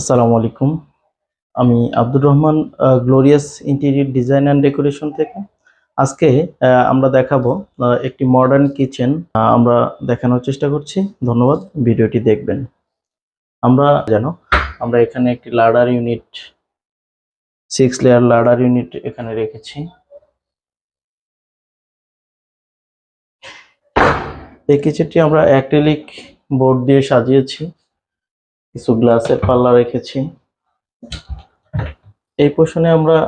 আসসালামু আলাইকুম। আমি Abdur Rahman glorious interior design and decoration থেকে। আজকে আমরা দেখাবো একটি মডার্ন কিচেন আমরা দেখানোর চেষ্টা করছি। ধন্যবাদ, ভিডিওটি দেখবেন। আমরা জানো আমরা এখানে একটি ladder unit six layer ladder unit এখানে রেখেছি। এই কিচেনটি আমরা অ্যাক্রিলিক বোর্ড দিয়ে সাজিয়েছি। কিছু গ্লাসের পাল্লা রেখেছি। এই পোর্শনে আমরা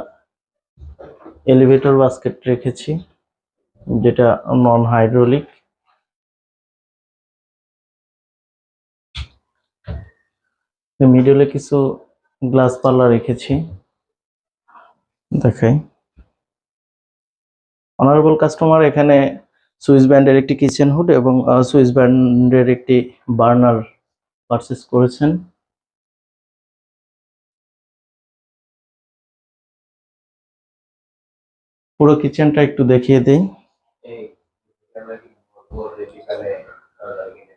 এলিভেটর বাস্কেট রেখেছি, যেটা নন হাইড্রোলিক মিডলে কিছু গ্লাস পাল্লা রেখেছি। দেখাই। অনারেবল কাস্টমার এখানে সুইস ব্যান্ডের একটি কিচেন হুড এবং সুইস ব্যান্ডের একটি বার্নার পারচেস করেছেন। পুরো কিচেনটা একটু দেখিয়ে দিই।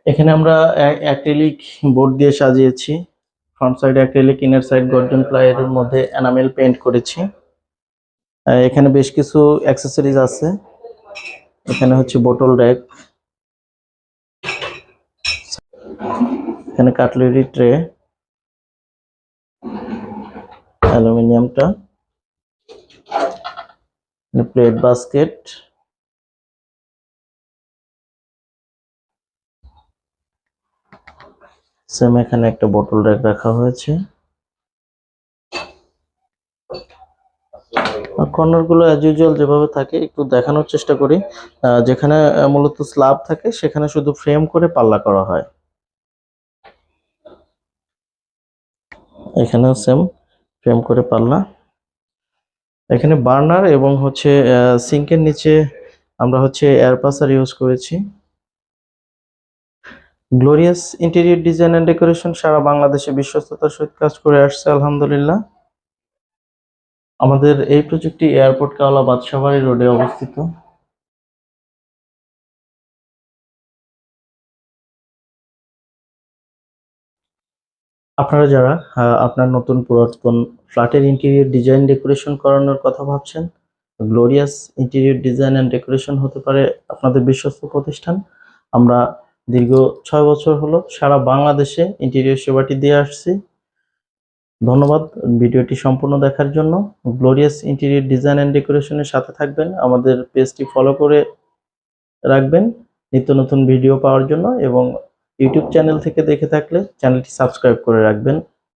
এখানে আমরা অ্যাক্রিলিক বোর্ড দিয়ে সাজিয়েছি। Front side acrylic inner side গর্জন প্লাইয়ের মধ্যে এনামেল পেইন্ট করেছি। এখানে বেশ কিছু অ্যাক্সেসরিজ আছে। এখানে হচ্ছে বোটল র্যাক এখানে কাটলারি ট্রে, অ্যালুমিনিয়ামটা প্লেট বাস্কেট, সেম এখানে একটা বোতল র্যাক রাখা হয়েছে। কর্নারগুলো অ্যাজ ইউজুয়াল যেভাবে থাকে একটু দেখানোর চেষ্টা করি। যেখানে মূলত স্ল্যাব থাকে, সেখানে শুধু ফ্রেম করে পাল্লা করা হয়। এখানেও সেম ফ্রেম করে পাল্লা। এখানে বার্নার এবং হচ্ছে সিঙ্কের নিচে আমরা হচ্ছে এয়ার পাসার ইউজ করেছি। Glorious interior design and decoration সারা বাংলাদেশে বিশ্বস্ততার সহিত কাজ করে আসছে, আলহামদুলিল্লাহ। আমাদের এই প্রজেক্টটি এয়ারপোর্ট কাওলা বাদশাবাড়ি রোডে অবস্থিত। আপনারা যারা আপনার নতুন পুরাতন ফ্ল্যাটের ইন্টেরিয়র ডিজাইন ডেকোরেশন করানোর কথা ভাবছেন glorious interior design and decoration হতে পারে আপনাদের বিশ্বস্ত প্রতিষ্ঠান। আমরা দীর্ঘ ছয় বছর হলো সারা বাংলাদেশে ইন্টেরিয়র সেবাটি দিয়ে আসছি। ধন্যবাদ ভিডিওটি সম্পূর্ণ দেখার জন্য। গ্লোরিয়াস ইন্টেরিয়র ডিজাইন অ্যান্ড ডেকোরেশনের সাথে থাকবেন, আমাদের পেজটি ফলো করে রাখবেন, নিত্য নতুন ভিডিও পাওয়ার জন্য এবং ইউটিউব চ্যানেল থেকে দেখে থাকলে চ্যানেলটি সাবস্ক্রাইব করে রাখবেন।